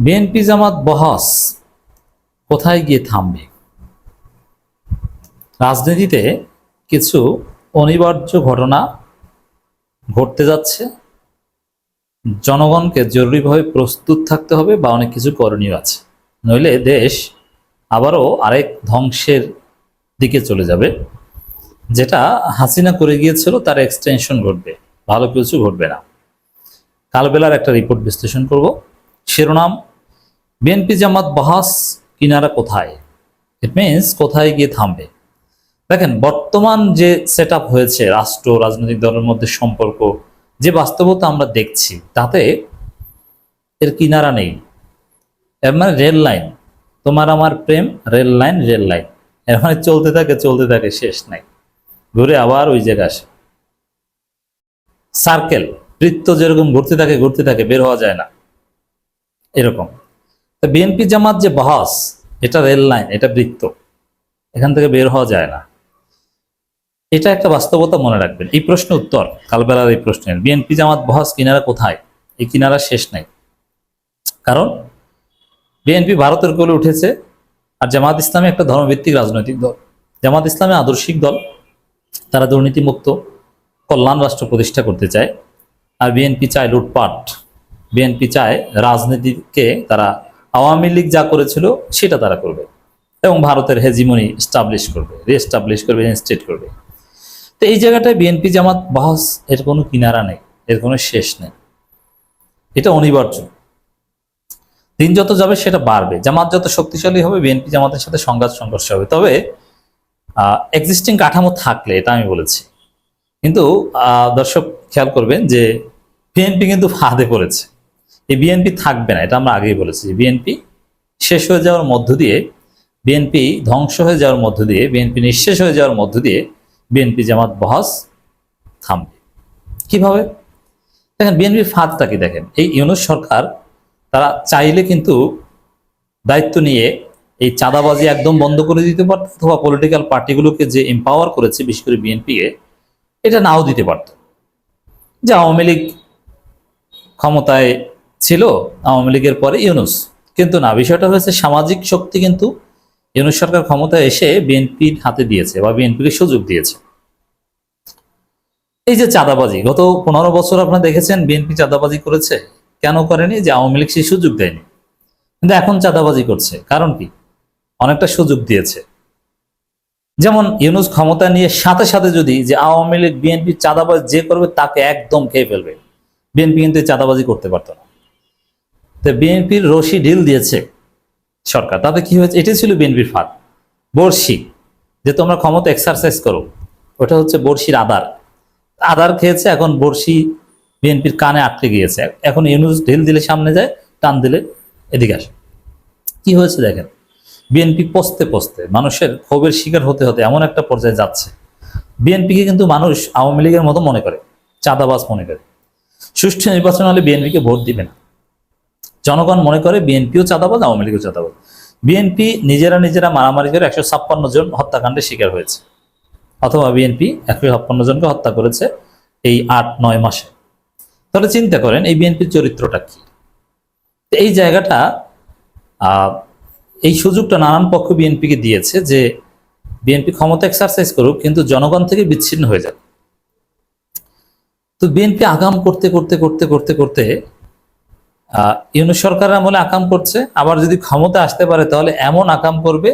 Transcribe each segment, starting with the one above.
BNP জামাত বহস কোথায় গিয়ে থামবে? রাজনীতিতে কিছু অনিবার্য ঘটনা ঘটতে যাচ্ছে। জনগণকে জরুরিভাবে প্রস্তুত থাকতে হবে বা অনেক কিছু করণীয় আছে। নইলে দেশ আবারও আরেক ধ্বংসের দিকে চলে যাবে। যেটা হাসিনা করে গিয়েছিল, তার এক্সটেনশন ঘটবে। ভালো কিছু ঘটবে না। কালবেলার একটা রিপোর্ট বিশ্লেষণ করব। শিরোনাম বিএনপি জামাত বাহাস কিনারা কোথায়? ইট মিনস কোথায় গিয়ে থামবে? দেখেন, বর্তমান যে সেট হয়েছে রাষ্ট্র, রাজনৈতিক দলের মধ্যে সম্পর্ক, যে বাস্তবতা আমরা দেখছি, তাতে এর কিনারা নেই। এর মানে রেল লাইন। তোমার আমার প্রেম, রেল লাইন রেল লাইন। এর মানে চলতে থাকে চলতে থাকে, শেষ নাই। ঘুরে আবার ওই জায়গায় আসে। সার্কেল বৃত্ত যেরকম ঘুরতে থাকে ঘুরতে থাকে, বের হওয়া যায় না। এরকম। বিএনপি জামাত যে বহাস, এটা রেল লাইন এটা বৃত্ত, এখান থেকে বের হওয়া যায় না। এটা একটা বাস্তবতা মনে রাখবেন। এই প্রশ্ন উত্তর কালবেলার এই প্রশ্নের, বিএনপি জামাত বহাস কিনারা কোথায়? এই কিনারা শেষ নাই। কারণ বিএনপি ভারতের কোলে উঠেছে আর জামাত ইসলামী একটা ধর্মভিত্তিক রাজনৈতিক দল। জামাত ইসলামী আদর্শিক দল, তারা দুর্নীতিমুক্ত, কল্যাণ রাষ্ট্র প্রতিষ্ঠা করতে চায়। আর বিএনপি চায় লুটপাট। বিএনপি চায় রাজনীতিকে তারা আওয়ামী লীগ যা করেছিল, সেটা তারা করবে। এবং ভারতের হেজিমনি স্টাবলিশ করবে রিএস্টাবলিশ করবে ইনস্টেট করবে। তো এই জায়গাটায় বিএনপি জামাত বহস এর কোনো কিনারা নেই, এর কোনো শেষ নেই। এটা অনিবার্য। দিন যত যাবে, সেটা বাড়বে। জামাত যত শক্তিশালী হবে বিএনপি জামাতের সাথে সংঘাত, সংঘর্ষ হবে। তবে এক্সিস্টিং কাঠামো থাকলে, এটা আমি বলেছি। কিন্তু দর্শক, খেয়াল করবেন যে বিএনপি কিন্তু ফাঁদে পড়েছে। এই বিএনপি থাকবে না, এটা আমরা আগেই বলেছি বিএনপি শেষ হয়ে যাওয়ার মধ্য দিয়ে বিএনপি ধ্বংস হয়ে যাওয়ার মধ্য দিয়ে বিএনপি নিঃশেষ হয়ে যাওয়ার মধ্য দিয়ে বিএনপি জামাত বহাস থামবে। কীভাবে? দেখেন বিএনপির ফাঁদটা কি দেখেন? এই ইউনুস সরকার, তারা চাইলে কিন্তু দায়িত্ব নিয়ে এই চাঁদাবাজি একদম বন্ধ করে দিতে পারত, অথবা পলিটিক্যাল পার্টিগুলোকে যে এম্পাওয়ার করেছে, বিশেষ করে বিএনপিকে এটা নাও দিতে পারত। যে আওয়ামী লীগ ক্ষমতায় ছিল আওয়ামী লীগের পরে ইউনুস। কিন্তু না, বিষয়টা হয়েছে সামাজিক শক্তি কিন্তু ইউনুস সরকার ক্ষমতায় এসে বিএনপির হাতে দিয়েছে বা বিএনপিকে সুযোগ দিয়েছে। এই যে চাঁদাবাজি, গত পনেরো বছর আপনারা দেখেছেন বিএনপি চাঁদাবাজি করেছে। কেন করেনি? যে আওয়ামী লীগ সেই সুযোগ দেয়নি। কিন্তু এখন চাঁদাবাজি করছে। কারণ কি? অনেকটা সুযোগ দিয়েছে। যেমন ইউনুস ক্ষমতা নিয়ে সাথে সাথে যদি যে আওয়ামী লীগ বিএনপি চাঁদাবাজ যে করবে, তাকে একদম খেয়ে ফেলবে। বিএনপি কিন্তু চাঁদাবাজি করতে পারতো না। তো বিএনপির রশি ঢিল দিয়েছে সরকার। তাতে কি হয়েছে? এটাই ছিল বিএনপির ফাঁদ। বর্ষি যে তোমরা ক্ষমতা এক্সারসাইজ করো, ওটা হচ্ছে বর্ষির আদার। আদার খেয়েছে, এখন বর্ষি বিএনপির কানে আটকে গিয়েছে। এখন ইউনুস ঢিল দিলে সামনে যায়, টান দিলে এদিকে আসে। কি হয়েছে দেখেন? বিএনপি পস্তে পস্তে, মানুষের ক্ষোভের শিকার হতে হতে এমন একটা পর্যায়ে যাচ্ছে। বিএনপিকে কিন্তু মানুষ আওয়ামী লীগের মতো মনে করে, চাঁদাবাজ মনে করে। সুষ্ঠু নির্বাচন হলে বিএনপিকে ভোট দিবে না। জনগণ মনে করে বিএনপিও চাঁদাবাজ, আওয়ামী লীগও চাঁদাবাজ। বিএনপি নিজেরা নিজেরা মারামারি করে একশো ছাপ্পান্ন জন হত্যাকাণ্ডের শিকার হয়েছে। অথবা বিএনপি একশো ছাপ্পান্ন জনকে হত্যা করেছে এই আট, নয় মাসে। তাহলে চিন্তা করেন, এই বিএনপির চরিত্রটা কি? এই জায়গাটা এই সুযোগটা নানান পক্ষ বিএনপিকে দিয়েছে যে বিএনপি ক্ষমতা এক্সারসাইজ করুক, কিন্তু জনগণ থেকে বিচ্ছিন্ন হয়ে যাবে তো বিএনপি আগাম করতে করতে করতে করতে করতে আহ, ইউনুস সরকার আমলে আকাম করছে। আবার যদি ক্ষমতা আসতে পারে তাহলে এমন আকাম করবে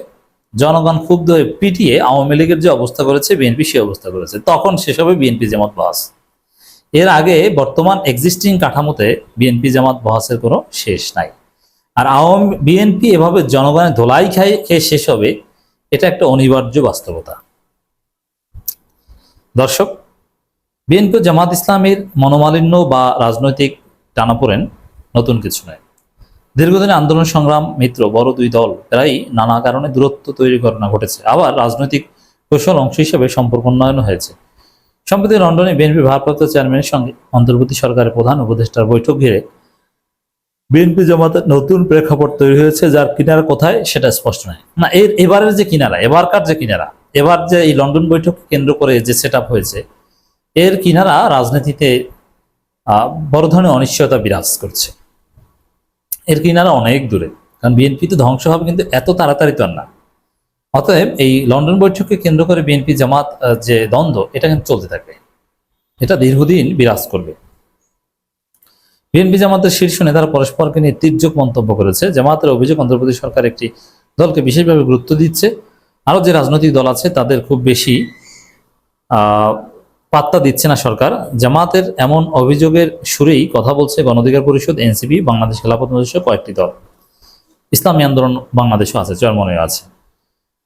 জনগণ ক্ষুব্ধ হয়ে পিটিয়ে আওয়ামী লীগের যে অবস্থা করেছে বিএনপি সে অবস্থা করেছে। তখন হবে বিএনপি জামাত বহাস এর আগে বর্তমান এক্সিস্টিং কাঠামোতে বিএনপি জামাত বহাসের কোনো শেষ নাই। আর আওয়ামী বিএনপি এভাবে জনগণের ধোলাই খাই খেয়ে শেষ হবে এটা একটা অনিবার্য বাস্তবতা। দর্শক বিএনপি জামাত ইসলামের মনোমালিন্য বা রাজনৈতিক টানাপোড়েন নতুন কিছু নয় দীর্ঘদিনের আন্দোলন সংগ্রাম, মিত্র, বড় দুই দল প্রায় নানা কারণে দূরত্ব তৈরি ঘটনা ঘটেছে। আবার রাজনৈতিক কৌশল অংশ হিসেবে সম্পর্ক উন্নয়ন হয়েছে। সম্প্রতি লন্ডনে বিএনপি ভারপ্রাপ্ত চেয়ারম্যানের সঙ্গে অন্তর্বর্তী সরকারের প্রধান উপদেষ্টার বৈঠক ঘিরে বিএনপি জামাতের নতুন প্রেক্ষাপট তৈরি হয়েছে, যার কিনারা কোথায় সেটা স্পষ্ট নয়। না, এর, এবারের যে কিনারা, এবারকার যে কিনারা, এবার যে এই লন্ডন বৈঠক কেন্দ্র করে যে সেট হয়েছে, এর কিনারা রাজনীতিতে বড় ধরনের অনিশ্চয়তা বিরাজ করছে। এর কিনারা অনেক দূরে। কারণ বিএনপি তো ধ্বংস হবে কিন্তু এত তাড়াতাড়ি তো আর না। অতএব এই লন্ডন বৈঠককে কেন্দ্র করে বিএনপি জামাত যে দ্বন্দ্ব, এটা কিন্তু চলতে থাকবে। এটা দীর্ঘদিন বিরাজ করবে। বিএনপি জামাতের শীর্ষ নেতারা পরস্পরকে নিয়ে তীর্যক মন্তব্য করেছে। জামাতের অভিযোগ, অন্ধ্রপ্রদেশ সরকার একটি দলকে বিশেষভাবে গুরুত্ব দিচ্ছে। আরও যে রাজনৈতিক দল আছে, তাদের খুব বেশি পাত্তা দিচ্ছে না সরকার। জামাতের এমন অভিযোগের সুরেই কথা বলছে গণঅধিকার পরিষদ, এনসিপি, বাংলাদেশ খেলাফত সহ কয়েকটি দল। ইসলামী আন্দোলন বাংলাদেশও আছে চরমনেও আছে।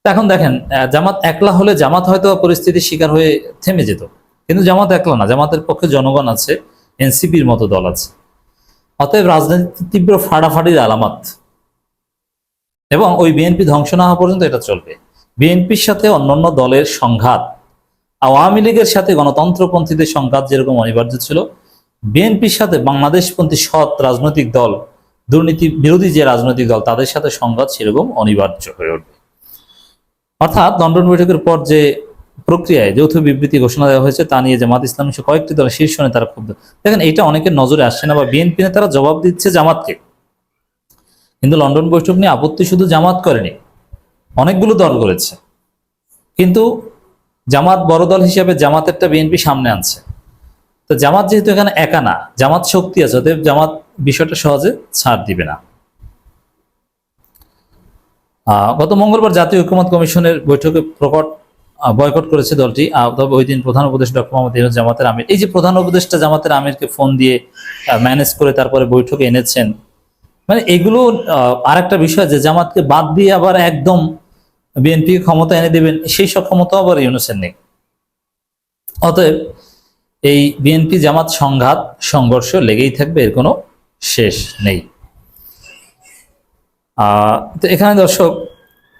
এখন দেখেন জামাত একলা হলে জামাত হয়তো পরিস্থিতির শিকার হয়ে থেমে যেত। কিন্তু জামাত একলা না, জামাতের পক্ষে জনগণ আছে, এনসিপির মতো দল আছে। অতএব রাজনীতির তীব্র ফাড়াফাড়ির আলামত। এবং ওই বিএনপি ধ্বংস না হওয়া পর্যন্ত এটা চলবে। বিএনপির সাথে অন্যান্য দলের সংঘাত আওয়ামী লীগের সাথে গণতন্ত্রপন্থীদের সংঘাত যেরকম অনিবার্য ছিল, বিএনপির সাথে বাংলাদেশপন্থী সৎ রাজনৈতিক দল, দুর্নীতি বিরোধী যে রাজনৈতিক দল, তাদের সাথে সংঘাত সেরকম অনিবার্য হয়ে উঠবে। অর্থাৎ লন্ডন বৈঠকের পর যে প্রক্রিয়ায় যৌথ বিবৃতি ঘোষণা দেওয়া হয়েছে, তা নিয়ে জামাত ইসলামী সহ কয়েকটি দলের শীর্ষ নেতারা ক্ষুব্ধ। দেখেন এটা অনেকের নজরে আসছে না বা বিএনপি নেতারা জবাব দিচ্ছে জামাতকে। কিন্তু লন্ডন বৈঠক নিয়ে আপত্তি শুধু জামাত করেনি, অনেকগুলো দল করেছে। কিন্তু জামাত বড় দল হিসেবে জামাতেরটা বিএনপি সামনে আনছে। তো জামাত যেহেতু এখানে একা না জামাত শক্তি আছে অতএব জামাত বিষয়টা সহজে ছাড় দিবে না। গত মঙ্গলবার জাতীয় ঐক্যমত কমিশনের বৈঠকে প্রকট বয়কট করেছে দলটি। তবে ওই দিন প্রধান উপদেষ্টা ডক্টর মোহাম্মদ ইউনূস জামাতের আমির এই যে প্রধান উপদেষ্টা জামাতের আমিরকে ফোন দিয়ে ম্যানেজ করে তারপরে বৈঠকে এনেছেন মানে এগুলো আহ, আরেকটা বিষয় যে জামাতকে বাদ দিয়ে আবার একদম বিএনপি ক্ষমতা এনে দেবেন সেই সব ক্ষমতা আবার ইউনুসের নেই। অতএব এই বিএনপি জামাত সংঘাত সংঘর্ষ লেগেই থাকবে এর কোনো শেষ নেই। তো এখানে দর্শক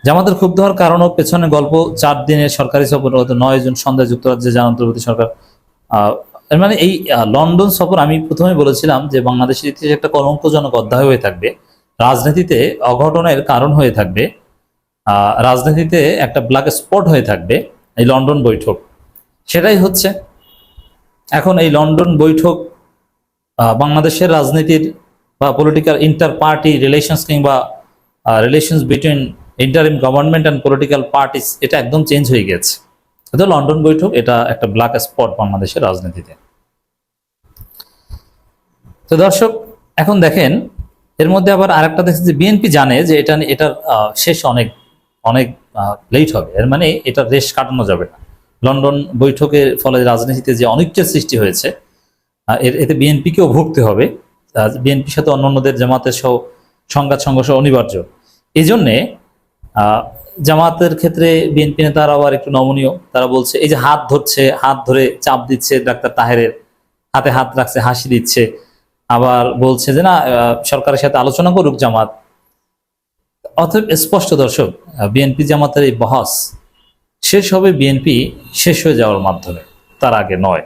জামাতের ক্ষুব্ধ হওয়ার কারণও পেছনে গল্প চার দিনের সরকারি সফর গত নয় জন সন্ধ্যায় যুক্তরাজ্যে যান অন্তর্বর্তী সরকার। আহ, মানে এই লন্ডন সফর আমি প্রথমে বলেছিলাম যে বাংলাদেশের ইতিহাসে একটা কলঙ্কজনক অধ্যায় হয়ে থাকবে। রাজনীতিতে অঘটনের কারণ হয়ে থাকবে। রাজনীতিতে একটা ব্ল্যাক স্পট হয়ে থাকবে এই লন্ডন বৈঠক। সেটাই হচ্ছে। এখন এই লন্ডন বৈঠক বাংলাদেশের রাজনীতির বা পলিটিক্যাল ইন্টার পার্টি রিলেশনস কিংবা relations between interim government and political parties এটা একদম চেঞ্জ হয়ে গেছে। এটা লন্ডন বৈঠক এটা একটা ব্ল্যাক স্পট বাংলাদেশের রাজনীতিতে। তো দর্শক, এখন দেখেন, এর মধ্যে আবার আরেকটা দেখছি যে বিএনপি জানে যে এটা, এটার শেষ অনেক অনেক লেট হবে। এর মানে এটা রেশ কাটানো যাবে না। লন্ডন বৈঠকের ফলে রাজনীতিতে যে অনিচ্ছের সৃষ্টি হয়েছে এর, এতে বিএনপিকেও ভুগতে হবে। বিএনপির সাথে অন্যান্যদের জামাতের সহ, সংঘাত সংঘর্ষ অনিবার্য। এই জন্যে জামাতের ক্ষেত্রে বিএনপি নেতারা আবার একটু নমনীয়। তারা বলছে, এই যে হাত ধরছে, হাত ধরে চাপ দিচ্ছে ডাক্তার তাহেরের, হাতে হাত রাখছে, হাসি দিচ্ছে। আবার বলছে যে, না সরকারের সাথে আলোচনা করুক জামাত। অতএব স্পষ্ট দর্শক বিএনপি জামাতের এই বহাস শেষ হবে বিএনপি শেষ হয়ে যাওয়ার মাধ্যমে, তার আগে নয়।